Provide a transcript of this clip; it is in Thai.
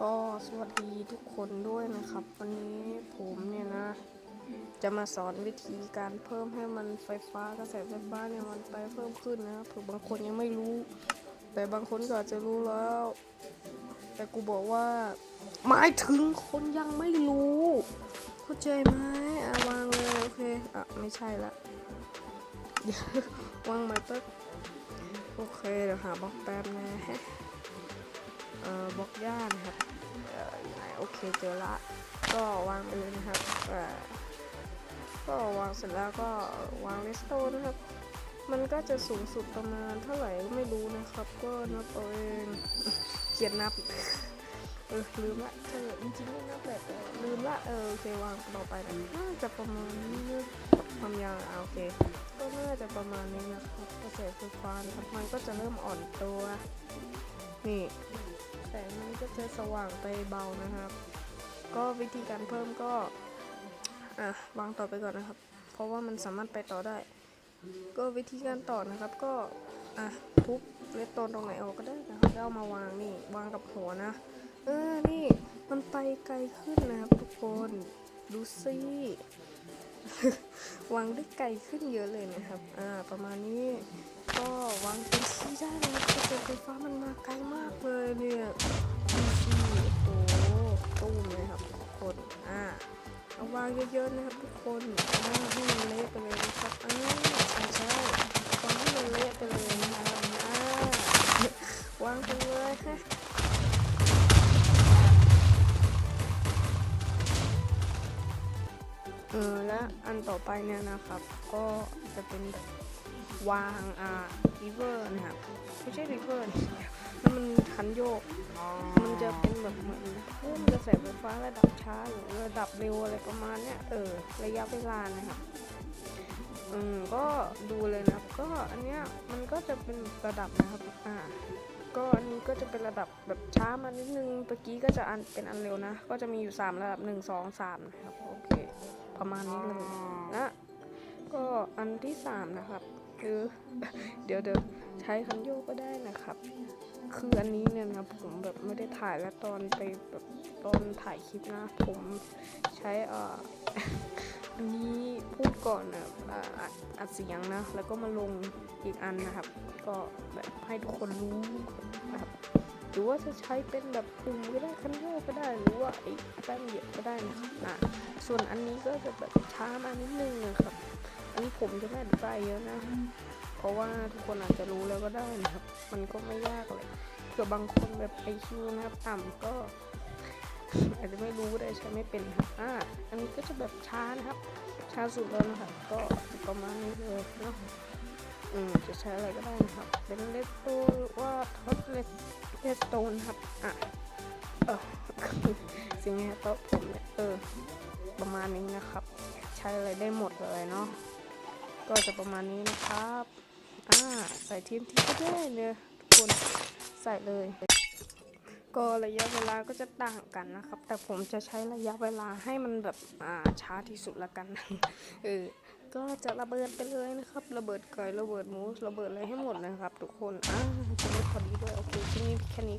ก็สวัสดีทุกคนด้วยนะครับ วันนี้ผมเนี่ยนะ จะมาสอนวิธีการเพิ่มให้มันไฟฟ้ากระแสไฟฟ้าเนี่ยมันไปเพิ่มขึ้นนะเผื่อบางคนยังไม่รู้ แต่บางคนก็อาจจะรู้แล้ว แต่กูบอกว่าหมายถึงคนยังไม่รู้ เข้าใจไหมอะวางเลยโอเคอะไม่ใช่ละวางใหม่แป๊บโอเคเดี๋ยวหาบล็อกแป๊บนะฮะเอ่อบล็อกย่านะครับ เคเจอละ ก็วางไปเลยนะครับก็วางเสร็จแล้วก็วางเลสโตนะครับ มันก็จะสูงสุดประมาณเท่าไหร่ก็ไม่รู้นะครับ ก็นับเอาเองเขียนนับ เออลืมละเออจริงๆไม่นับแบบลืมละเออโอเควางต่อไปนะน่าจะประมาณนี้ความยาวอะโอเค ก็น่าจะประมาณนี้นะครับกระแสไฟฟ้านะครับมันก็จะเริ่มอ่อนตัว นี่ แสงมันก็จะสว่างไปเบานะครับ ก็วิธีการเพิ่มก็อะวางต่อไปก่อนนะครับ เพราะว่ามันสามารถไปต่อได้ ก็วิธีการต่อนะครับก็อะทุบเลสโตนตรงไหนออกก็ได้นะครับแล้วเอามาวางนี่วางกับหัวนะ เออนี่มันไปไกลขึ้นนะครับทุกคนดูสิวางได้ไกลขึ้นเยอะเลยนะครับ อ่า ประมาณนี้ ไฟฟ้ามันมาไกลมากเลยเนี่ยดูสิโอ้โหตู้มเลยครับทุกคนอ่าเอาวางเยอะๆนะครับทุกคนน่าให้มันเละไปเลยนะครับอ่าใช่ใช่วางให้มันเละไปเลยนะครับอ่าวางไปเลยฮะ ต่อไปเนี่ยนะครับ ก็จะเป็นแบบวางอ่ารีเวอร์นะครับไม่ใช่รีเวอร์นั่นมันคันโยก มันจะเป็นแบบเหมือนเพิ่มกระแสไฟฟ้าระดับช้าหรือระดับเร็วอะไรประมาณเนี้ยเออระยะเวลานะครับอืมก็ดูเลยนะก็อันเนี้ยมันก็จะเป็นระดับนะครับอ่าก็อันนี้ก็จะเป็นระดับแบบช้ามานิดนึงเมื่อกี้ก็จะอันเป็นอันเร็วนะ ก็จะมีอยู่ 3 ระดับ 1 2 3 นะครับ โอเค ประมาณนี้เลยนะก็อันที่3นะครับคือเดี๋ยวเดี๋ยวใช้คันโยกก็ได้นะครับ คืออันนี้เนี่ยนะผมแบบไม่ได้ถ่ายแล้วตอนไปแบบตอนถ่ายคลิปนะ ผมใช้เอ่ออันนี้พูดก่อนนะอ่าอัดอัดเสียงนะ แล้วก็มาลงอีกอันนะครับ ก็แบบให้ทุกคนรู้นะครับหรือว่าจะใช้เป็นแบบปุ่มก็ได้คันโยกก็ได้หรือว่าไอ้แป้นเหยียบก็ได้นะครับอะ ส่วนอันนี้ก็จะแบบช้ามานิดนึงนะครับ อันนี้ผมจะไม่อธิบายเยอะนะ เพราะว่าทุกคนอาจจะรู้แล้วก็ได้นะครับ มันก็ไม่ยากเลยเผื่อบางคนแบบไอคิวนะครับ ต่ำก็อาจจะไม่รู้ได้ใช้ไม่เป็นครับอ่าอันนี้ก็จะแบบช้านะครับ ช้าสุดแล้วนะครับก็ประมาณนี้เลยเนาะอืมจะใช้อะไรก็ได้นะครับ เป็นเลสโตนว่าท็อปเลสเลสโตนครับ อะ เออสิ่งนี้โต๊ะผมเนี่ยเออ ประมาณนี้นะครับ ใช้อะไรได้หมดเลยเนาะก็จะประมาณนี้นะครับอ่าใส่ทีมที่ก็ได้เลยทุกคนใส่เลย ก็ระยะเวลาก็จะต่างกันนะครับ แต่ผมจะใช้ระยะเวลาให้มันแบบอ่าช้าที่สุดละกันเออก็จะระเบิดไปเลยนะครับ ระเบิดไก่ระเบิดหมูระเบิดอะไรให้หมดนะครับ ทุกคนอ่าจะไม่พอดีด้วยโอเคที่นี่แค่นี้